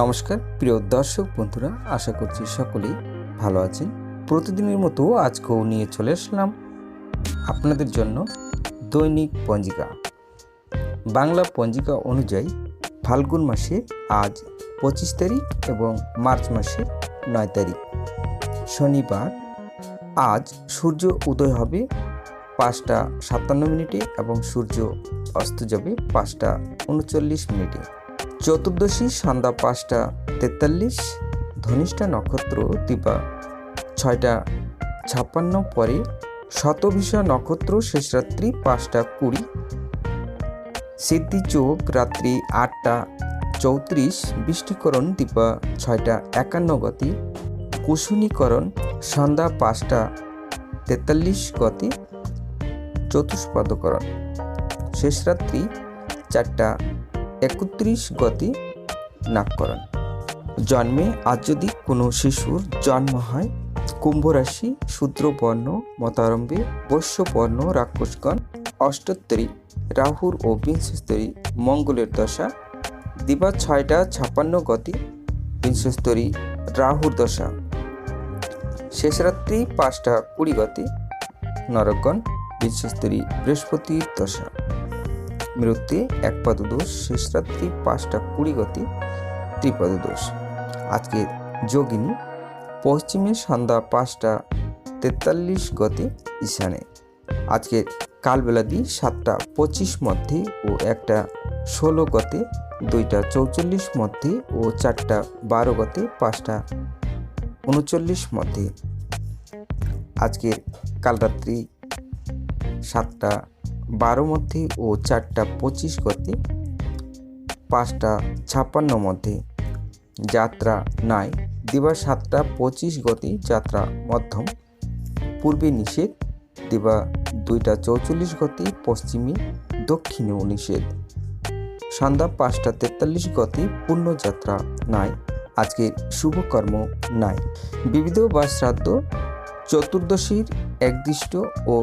নমস্কার, প্রিয় দর্শক বন্ধুরা, আশা করছি সকলেই ভালো আছেন। প্রতিদিনের মতো আজকেও নিয়ে চলে আসলাম আপনাদের জন্য দৈনিক পঞ্জিকা। বাংলা পঞ্জিকা অনুযায়ী ফাল্গুন মাসে আজ পঁচিশ তারিখ এবং মার্চ মাসের নয় তারিখ। শনিবার আজ সূর্য উদয় হবে পাঁচটা সাতান্ন মিনিটে এবং সূর্য অস্ত যাবে পাঁচটা উনচল্লিশ মিনিটে। চতুর্দশী সন্ধ্যা পাঁচটা তেতাল্লিশ, ধনিষ্ঠা নক্ষত্র দিবা। ছয়টা, ছাপ্পান্ন পরে শতভিষা নক্ষত্র শেষ রাত্রি পাঁচটা কুড়ি। সিদ্ধি চোখ রাত্রি আটটা চৌত্রিশ, বৃষ্টিকরণ দিবা। ছয়টা, একান্ন গতি কুশুনীকরণ সন্ধ্যা পাঁচটা তেতাল্লিশ গতি, চতুষ্পাদকরণ। শেষ রাত্রি চারটা একত্রিশ গতি নাককরণ জন্মে আজ যদি কোনো শিশুর জন্ম হয় কুম্ভ রাশি শূদ্রবর্ণ মতারম্ভে বৈশ্যবর্ণ রাক্ষসগণ, অষ্টোত্তরী, রাহুর ও বিংশস্তরী, মঙ্গলের দশা, দিবা ছয়টা ছাপ্পান্ন গতি, বিংশস্তরী, রাহুর দশা। শেষ রাত্রি পাঁচটা কুড়ি গতি, নরকগণ, বিংশস্তরী, বৃহস্পতির দশা। মৃত্যু এক পাদ দোষ, শেষ রাত্রি, পাঁচটা কুড়ি গতি ত্রিপদ দোষ। আজকে যোগিনী, পশ্চিমে সন্ধ্যা পাঁচটা তেতাল্লিশ গতি ঈশানে। আজকের কালবেলাদি সাতটা পঁচিশ মধ্যে ও একটা ষোলো গতে, দুইটা চৌচল্লিশ মধ্যে ও চারটা বারো গতে, পাঁচটা উনচল্লিশ মধ্যে। আজকের কালরাত্রি সাতটা বারো মধ্যে ও চারটা পঁচিশ গতি পাঁচটা ছাপ্পান্ন মধ্যে যাত্রা নাই। দিবা সাতটা পঁচিশ গতি যাত্রা মধ্যম। পূর্বে নিষেধ দিবা দুইটা চৌচল্লিশ গতি পশ্চিমে, দক্ষিণেও নিষেধ। সন্ধ্যা পাঁচটা তেতাল্লিশ গতি পূর্ণযাত্রা নাই। আজকে শুভকর্ম নাই। বিবিধ বা শ্রাদ্ধ চতুর্দশীর একদৃষ্ট ও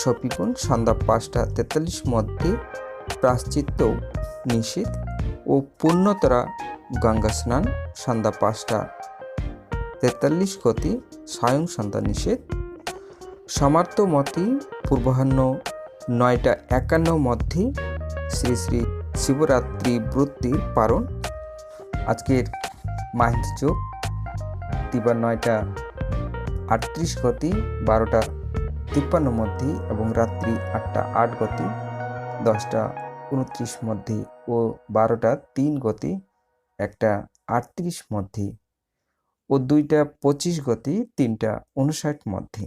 সপিগুণ সন্ধ্যা পাঁচটা তেতাল্লিশ মধ্যে প্রাশ্চিত্য নিষেধ ও পূর্ণতরা গঙ্গা স্নান সন্ধ্যা পাঁচটা তেতাল্লিশ গতি স্বয়ং সন্ধ্যা নিষেধ। সমার্থ মতে পূর্বাহ্ন নয়টা একান্ন মধ্যে শ্রী শ্রী শিবরাত্রি বৃত্তির পারণ। আজকের মাহিন্দ যোগ দিবা নয়টা আটত্রিশ গতি, বারোটা তিপ্পান্ন মধ্যে এবং রাত্রি আটটা আট গতি, দশটা উনত্রিশ মধ্যে ও বারোটা তিন গতি, একটা আটত্রিশ মধ্যে ও দুইটা পঁচিশ গতি, তিনটা উনষাট মধ্যে।